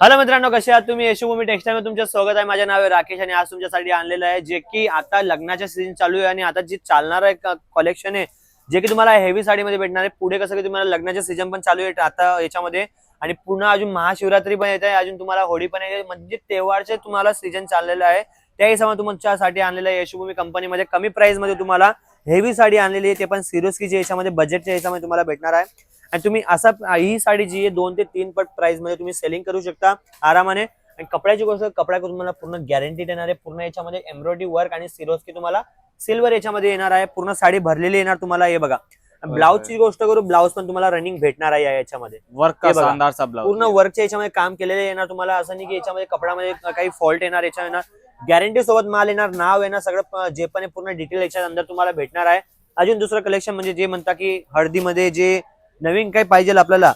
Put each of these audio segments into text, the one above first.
Hello मित्रांनो कसे आहात तुम्ही? यशोभूमी टेक्सटाईल मध्ये तुमचं स्वागत आहे. माझे नाव आहे राकेश आणि आज तुमच्यासाठी आणलेलं आहे जे की आता लग्नाच्या सीझन चालू आहे आणि आता जी चालणार आहे कलेक्शन आहे जे की तुम्हाला हेवी साडीमध्ये भेटणार आहे. पुढे कसं की तुम्हाला लग्नाचे सीझन पण चालू आहे आता याच्यामध्ये. आणि पुन्हा अजून महाशिवरात्री पण येत आहे. अजून तुम्हाला होळी पण येते म्हणजे तेव्हारचे तुम्हाला सीझन चाललेलं आहे. त्या हिशोबाने तुमच्यासाठी आणलेलं आहे यशोभूमी कंपनीमध्ये कमी प्राइसमध्ये तुम्हाला हेवी साडी आणलेली आहे. ते पण सिरोस्कीच्या याच्यामध्ये बजेटच्या याच्यामध्ये तुम्हाला भेटणार आहे. आणि तुम्ही असा ही साडी जी आहे दोन ते तीन पट प्राइसमध्ये तुम्ही सेलिंग करू शकता आरामाने. आणि कपड्याची गोष्ट कपडा तुम्हाला पूर्ण गॅरंटी देणार आहे. पूर्ण याच्यामध्ये एम्ब्रॉयडरी वर्क आणि सिरोस्की तुम्हाला सिल्वर याच्यामध्ये येणार आहे. पूर्ण साडी भरलेली येणार तुम्हाला हे बघा. ब्लाऊजची गोष्ट करू ब्लाऊज पण तुम्हाला रनिंग भेटणार आहे याच्यामध्ये. वर्क पूर्ण वर्कच्या याच्यामध्ये काम केलेलं येणार तुम्हाला. असं नाही की याच्यामध्ये कपड्यामध्ये काही फॉल्ट येणार याच्या येणार. गॅरंटी सोबत माल येणार नाव येणार सगळं जे पण पूर्ण डिटेल याच्या अंदर तुम्हाला भेटणार आहे. अजून दुसरं कलेक्शन म्हणजे जे म्हणता की हळदीमध्ये जे नवीन काही पाहिजे आपल्याला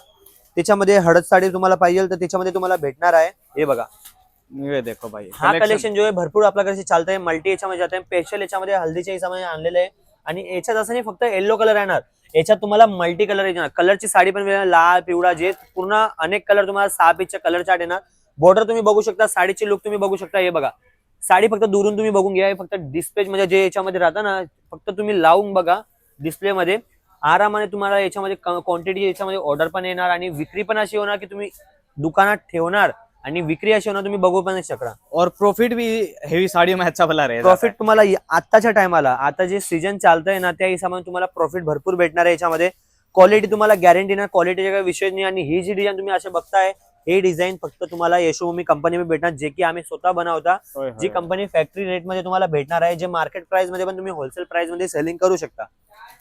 त्याच्यामध्ये हळद साडी तुम्हाला पाहिजे तर त्याच्यामध्ये तुम्हाला भेटणार आहे. हे बघा. ये देखो भाई हा कलेक्शन जो आहे भरपूर आपल्याकडे चालतंय. मल्टी याच्यामध्ये जात आहे स्पेशल याच्यामध्ये हल्दीच्या याच्यामध्ये आणलेलं आहे. आणि याच्यात असं नाही फक्त येल्लो कलर येणार याच्यात तुम्हाला मल्टी कलर येणार. कलरची साडी पण वेगळी, लाल पिवळा जे पूर्ण अनेक कलर तुम्हाला सहा पीसच्या कलर चार्ट येणार. बॉर्डर तुम्ही बघू शकता साडीची लुक तुम्ही बघू शकता. हे बघा. साडी फक्त दुरून तुम्ही बघून घ्या. हे फक्त डिस्प्ले म्हणजे जे याच्यामध्ये राहतं ना फक्त तुम्ही लावून बघा डिस्प्ले मध्ये. आरामाने तुम्हाला याच्यामध्ये क्वांटिटी याच्यामध्ये ऑर्डर पण येणार आणि विक्री पण अशी होणार की तुम्ही दुकानात ठेवणार आणि विक्री अशी होणार तुम्ही बघू पण नाही शकणार. और प्रॉफिट भी हेवी साड़ियों में अच्छा भला प्रॉफिट तुम्हाला य- आत्ताच्या टायमाला आता जे सीजन चालतंय ना त्या हिशोबाने तुम्हाला प्रॉफिट भरपूर भेटणार आहे याच्यामध्ये. क्वालिटी तुम्हाला गॅरंटी ना क्वालिटीचा काही विषय नाही आणि ही जी डिझाईन तुम्ही असे बघताय हे डिझाईन फक्त तुम्हाला यशोभूमी कंपनीमध्ये भेटणार जे की आम्ही स्वतः बनवता. जी. कंपनी फॅक्टरी रेटमध्ये तुम्हाला भेटणार आहे जे मार्केट प्राइसमध्ये पण तुम्ही होलसेल प्राइसमध्ये सेलिंग करू शकता.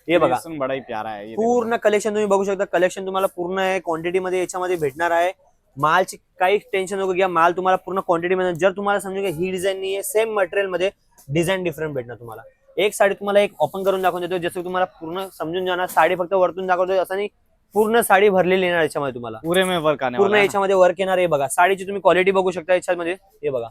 हे बघा. Creation बड़ा ही प्यारा है देखो। पूर्ण कलेक्शन तुम्ही बघू शकता. कलेक्शन तुम्हाला पूर्ण आहे क्वांटिटी मध्ये याच्यामध्ये भेटणार आहे. मालची काही टेन्शन नको घ्या. माल तुम्हाला पूर्ण क्वांटिटी मध्ये जर तुम्हाला समजून घ्या ही डिझाईन नाही आहे सेम मटेरियलमध्ये डिझाईन डिफरंट भेटणार तुम्हाला. एक साडी तुम्हाला एक ओपन करून दाखवून देतो जसं की तुम्हाला पूर्ण समजून जाणार साडी फक्त वरतून दाखवतो असं नाही पूर्ण साडी भरलेली येणार याच्यामध्ये तुम्हाला. पूरे वर्क पूर्ण है? याच्यामध्ये वर्क येणार आहे. बघा साडीची तुम्ही क्वालिटी बघू शकता याच्यामध्ये. हे बघा.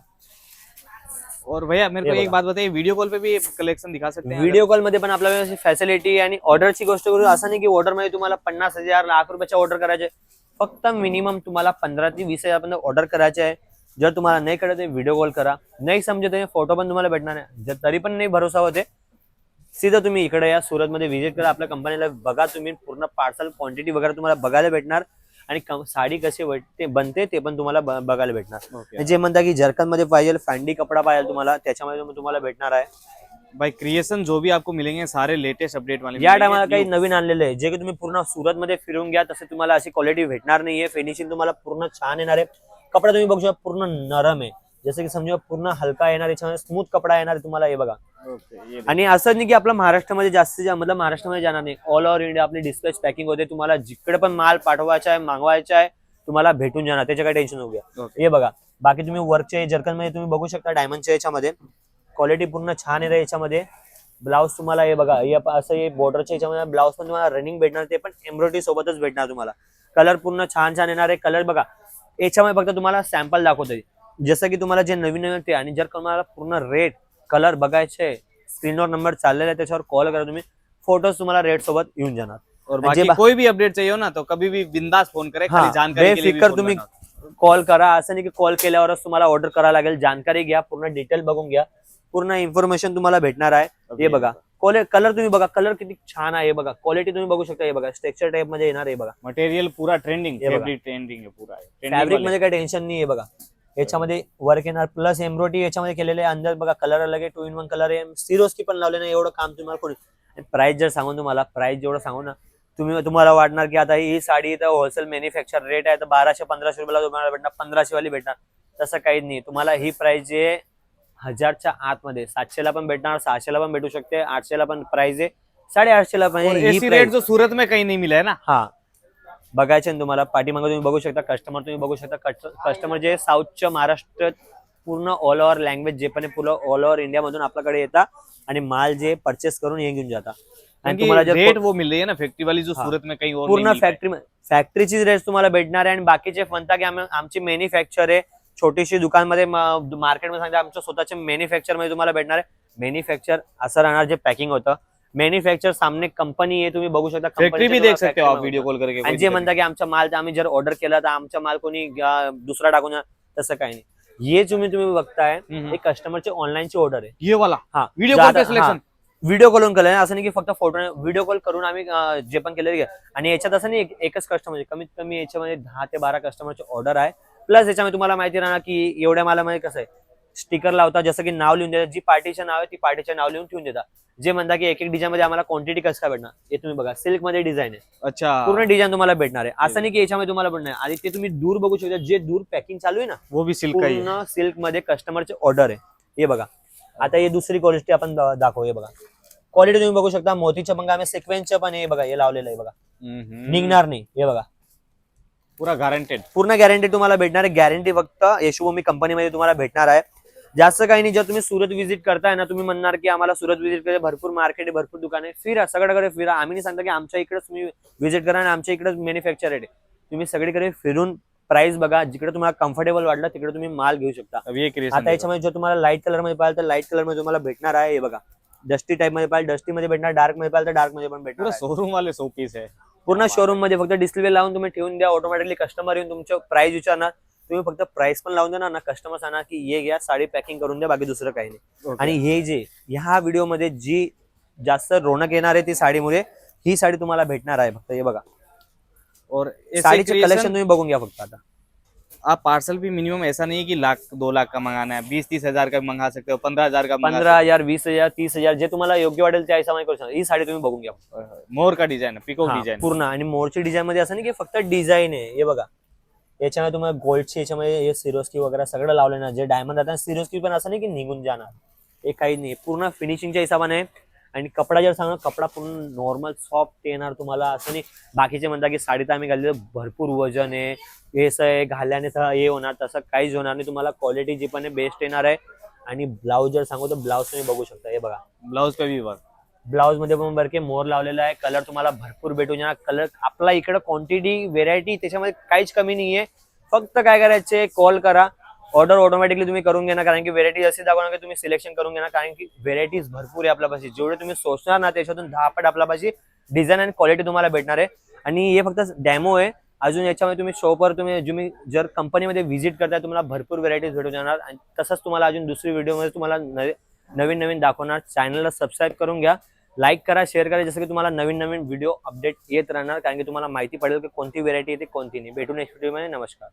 और भैया मेरे को एक. बात बताइए वीडियो कॉल पे भी कलेक्शन दिखा सकते हैं? व्हिडिओ कॉलमध्ये पण आपल्याला फॅसिलिटी आणि ऑर्डरची गोष्ट करू. असं नाही की ऑर्डरमध्ये तुम्हाला पन्नास हजार लाख रुपयाच्या ऑर्डर करायचे. फक्त मिनिमम तुम्हाला पंधरा ते वीस हजार पर्यंत ऑर्डर करायचे आहे. जर तुम्हाला नाही कळत व्हिडिओ कॉल करा. नाही समजत आहे फोटो पण तुम्हाला भेटणार आहे जर तरी पण नाही भरोसा होते सीधा तुम्ही इकडे या सुरत मध्ये व्हिजिट करा. आपल्या कंपनीला बघा तुम्ही पूर्ण पार्सल क्वांटिटी वगैरे तुम्हाला बघायला भेटणार. आणि साडी कशी वाटते बनते ते पण तुम्हाला बघायला भेटणार. जे म्हणता की जर्कनमध्ये पाहिजे फॅन्डी कपडा पाहिजे तुम्हाला त्याच्यामध्ये तुम्हाला भेटणार आहे. भाई क्रिएशन जो भी आपको मिलेंगे सारे लेटेस्ट अपडेट वाले या। टायमाला काही नवीन आणलेलं आहे. जे की तुम्ही पूर्ण सुरत मध्ये फिरून घ्या तसे तुम्हाला अशी क्वालिटी भेटणार नाहीये. फिनिशिंग तुम्हाला पूर्ण छान येणार आहे. कपडा तुम्ही बघू शकता पूर्ण नरम आहे. जसं की समजा पूर्ण हलका येणार याच्यामध्ये स्मूथ कपडा येणार तुम्हाला हे बघा। आणि असं नाही की आपलं महाराष्ट्रामध्ये जास्तीत जास्त मतलब महाराष्ट्रामध्ये जाणार नाही. ऑल ओव्हर इंडिया आपली डिस्पॅच पॅकिंग होते तुम्हाला जिकडे पण माल पाठवायचा आहे मागवायचा आहे तुम्हाला भेटून जाणार. त्याच्या काही टेन्शन होऊ घ्या Okay. हे बघा बाकी तुम्ही वर्कच्या जर्कनमध्ये तुम्ही बघू शकता डायमंडच्या याच्यामध्ये. क्वालिटी पूर्ण छान आहे याच्यामध्ये. ब्लाऊज तुम्हाला हे बघा हे असं हे बॉर्डरच्या याच्यामध्ये ब्लाऊज पण तुम्हाला रनिंग भेटणार ते पण एम्ब्रॉयडरी सोबतच भेटणार तुम्हाला. कलर पूर्ण छान छान येणार आहे. कलर बघा याच्यामध्ये फक्त तुम्हाला सॅम्पल दाखवतोय. जसं की तुम्हाला जे नवीन नवीन ते आणि जर तुम्हाला पूर्ण रेट कलर बघायचे स्क्रीनवर नंबर चाललेला आहे त्याच्यावर कॉल करा तुम्ही. फोटोज तुम्हाला रेट सोबत येऊन जाणार. और बाकी कोई भी अपडेट चाहिए हो ना तो कभी भी बिंदास फोन करें हा जानकारी के लिए भी तुम्ही। कॉल करा. असं नाही की कॉल केल्यावरच तुम्हाला ऑर्डर करावं लागेल. जानकारी घ्या पूर्ण डिटेल बघून घ्या. पूर्ण इन्फॉर्मेशन तुम्हाला भेटणार आहे. हे. बघा. कलर तुम्ही बघा. कलर किती छान आहे बघा. क्वालिटी तुम्ही बघू शकता हे बघा. स्ट्रक्चर टाइपमध्ये येणार आहे बघा. मटेरियल पूरा ट्रेंडिंग ट्रेंडिंग है फॅब्रिक। मध्ये काही टेन्शन नाही आहे बघा. याच्यामध्ये वर्क येणार. प्लस एम्ब्रॉयडरी याच्यामध्ये केलेले अंदर बघा कलर अलग आहे. टू इन वन कलर आहे. सिरोस्की पण लावले नाही. एवढं काम तुम्हाला कोणी प्राइस जर सांगून तुम्हाला प्राइस जेवढं सांगू ना तुम्ही तुम्हाला वाटणार की आता ही साडी तर होलसेल मॅन्युफॅक्चर रेट आहे तर बाराशे पंधराशे रुपयाला तुम्हाला भेटणार. पंधराशे वाली भेटणार. तसं काही नाही. तुम्हाला ही प्राइस जे आहे, हजारच्या आतमध्ये सातशेला पण भेटणार सहाशेला पण भेटू शकते आठशेला पण प्राइस आहे पण. ही ऐसी price- रेट जो सूरत में कहीं नहीं मिला है ना. हा. बघायचे ना तुम्हाला पाठीमागे तुम्ही बघू शकता कस्टमर तुम्ही बघू शकता कस्टमर जे साऊथच्या महाराष्ट्र पूर्ण ऑल ओव्हर लँग्वेज जे पण पूर्ण ऑल ओव्हर इंडिया मधून आपल्याकडे येतात आणि माल जे परचेस करून हे घेऊन जातात आणि तुम्हाला जर रेट वो मिल रही है ना फैक्ट्री वाली जो। सूरत में कहीं और पूर्ण। फॅक्टरी फॅक्टरीची रेट तुम्हाला भेटणार आहे आणि बाकीचे म्हणता की आमची मॅन्युफॅक्चर आहे छोटीशी दुकानमध्ये मार्केटमध्ये सांगता आमच्या स्वतःच्या मॅन्युफॅक्चरमध्ये तुम्हाला भेटणार आहे मॅन्युफॅक्चर असं राहणार जे पॅकिंग होतं मॅन्युफॅक्चर सामने कंपनी आहे तुम्ही बघू शकता फैक्ट्री भी देख सकते हो आप factory वीडियो कॉल करके आणि जे म्हणता की आमचा माल आम्ही जर ऑर्डर केला तर आमचा माल कोणी दुसरा टाकून तसं काही नाही. हे तुम्ही तुम्ही बघताय हे कस्टमरची ऑनलाईनची ऑर्डर आहे. ये वाला. हा. वीडियो जे कॉल सिलेक्शन व्हिडिओ केलं असं नाही की फक्त फोटो व्हिडिओ कॉल करून आम्ही जे पण आहे. आणि याच्यात असं नाही एक- एकच कस्टमर कमीत कमी याच्यामध्ये दहा ते बारा कस्टमरची ऑर्डर आहे. प्लस याच्यामध्ये तुम्हाला माहिती राहणार की एवढ्या मालामध्ये कसं आहे. स्टिकर लावता जसं की नाव लिहून देतात जी पार्टीचं नाव आहे ती पार्टीचं नाव लिहून ठेवून देतात जे म्हणता की एक एक डिझाईन मध्ये आम्हाला क्वांटिटी कसं काय भेटणार? हे तुम्ही बघा. सिल्कमध्ये डिझाईन आहे. अच्छा. पूर्ण डिझाईन तुम्हाला भेटणार आहे. असं नाही की याच्यामध्ये तुम्हाला भेटणार आहे. आणि ते तुम्ही दूर बघू शकता. जे दूर पॅकिंग चालू आहे ना वो भी सिल्क का ही है पूर्ण सिल्कमध्ये कस्टमरचे ऑर्डर आहे. हे बघा. आता हे दुसरी क्वालिटी आपण दा- दाखवू. हे बघा. क्वालिटी तुम्ही बघू शकता. मोतीच्या पण आम्ही सिक्वेन्सच्या पण हे बघा हे लावलेलं आहे बघा. हम्म, निघणार नाही. हे बघा. पूरा गारंटेड पूर्ण गॅरंटी तुम्हाला भेटणार आहे. गॅरंटी फक्त यशोभूमी कंपनीमध्ये तुम्हाला भेटणार आहे. जास्त काही नाही जर तुम्ही सुरत व्हिजिट करताय ना तुम्ही म्हणणार की आम्हाला सुरत व्हिजिट करायचं भरपूर मार्केट आहे भरपूर दुकान आहे फिरा सगळीकडे फिरा. आम्ही नाही सांगता की आमच्या इकडेच तुम्ही व्हिजिट करा आणि आमच्या इकडेच मॅन्युफॅक्चर आहे. तुम्ही सगळीकडे फिरून प्राइस बघा. जिकडे तुम्हाला कम्फर्टेबल वाटलं तिकडे तुम्ही माल घेऊ शकता. आता याच्यामध्ये जर तुम्हाला लाइट कलरमध्ये पाहिजे तर लाइट कलरमध्ये तुम्हाला भेटणार आहे हे बघा. डस्टी टाईपमध्ये पाहिजे डस्टी मध्ये भेटणार डार्कमध्ये पाहिजे तर डार्कमध्ये पण भेटणार आहे. शोरूम वाले सो पीस है पूर्ण शोरूममध्ये फक्त डिस्प्ले लावून तुम्ही ठेवून द्या ऑटोमॅटिकली कस्टमर येऊन तुमचं प्राइस विचारणार. तुम्ही फक्त प्राइस पण लावून देणार ना कस्टमर सांगणार की हे घ्या साडी पॅकिंग करून द्या बाकी दुसरं काही नाही. आणि हे जे ह्या व्हिडिओमध्ये जी जास्त रोनक येणार आहे ती साडीमुळे ही साडी तुम्हाला भेटणार आहे फक्त हे बघा. और साडीचे कलेक्शन तुम्ही बघून घ्या फक्त आता. आप पार्सल भी मिनिमम ऐसा नहीं है कि लाख दो लाख का मंगाना है बीस तीस हजार का मंगा सकते हो पंद्रह हजार का मंगा पंधरा हजार वीस हजार तीस हजार जे तुम्हाला योग्य वाटेल त्या हिशोबाने करू शकता. ही साडी तुम्ही बघून घ्या हो। मोर का डिजाइन है पिको हा, डिजाइन पूर्ण. आणि मोरची डिझाईन मध्ये असं नाही की फक्त डिझाईन आहे हे बघा. याच्यामध्ये तुम्हाला गोल्डची याच्यामध्ये हे सिरोस्की वगैरे सगळं लावलं ना जे डायमंड राहतात सिरोस्की पण असं नाही की निघून जाणार. हे काही नाही पूर्ण फिनिशिंगच्या हिशोबाने. आणि कपडा जर सांगा कपडा पूर्ण नॉर्मल सॉफ्ट येणार तुम्हाला असं नाही. बाकीचे म्हणतात की साडी तर आम्ही घालली तर भरपूर वजन आहे. हे आहे घालल्याने तर हे होणार तसं काहीच होणार नाही. तुम्हाला क्वालिटी जी पण आहे बेस्ट येणार आहे. आणि ब्लाऊज जर सांगू तर ब्लाऊज तुम्ही बघू शकता हे बघा. ब्लाऊज कमी भी ब्लाऊजमध्ये पण बरके मोर लावलेला आहे कलर तुम्हाला भरपूर भेटून जाणार. कलर आपला इकडे क्वांटिटी व्हेरायटी त्याच्यामध्ये काहीच कमी नाहीये. फक्त काय करायचे कॉल करा. ऑर्डर ऑटोमॅटिकली तुम्ही करून घेणार कारण की व्हेरायटी अशी दाखवणार की तुम्ही सिलेक्शन करून घेणार कारण की व्हेरायटीज भरपूर आहे आपल्यापाशी. जेवढे तुम्ही सोचणार ना त्याच्यातून दहा पट आपल्यापाशी डिझाईन आणि क्वालिटी तुम्हाला भेटणार आहे. आणि हे फक्त डॅमो आहे. अजून याच्यामध्ये तुम्ही शॉपवर तुम्ही तुम्ही जर कंपनीमध्ये व्हिजिट करताय तुम्हाला भरपूर व्हेरायटीज भेटून जाणार. आणि तसंच तुम्हाला अजून दुसरी व्हिडिओमध्ये तुम्हाला नवीन नवीन दाखवणार. चॅनलला सबस्क्राईब करून घ्या. लाईक करा शेअर करा जसं की तुम्हाला नवीन नवीन व्हिडिओ अपडेट येत राहणार कारण की तुम्हाला माहिती पडेल की कोणती व्हेरायटी येते कोणती नाही. भेटून नेक्स्ट व्हिडिओमध्ये नमस्कार.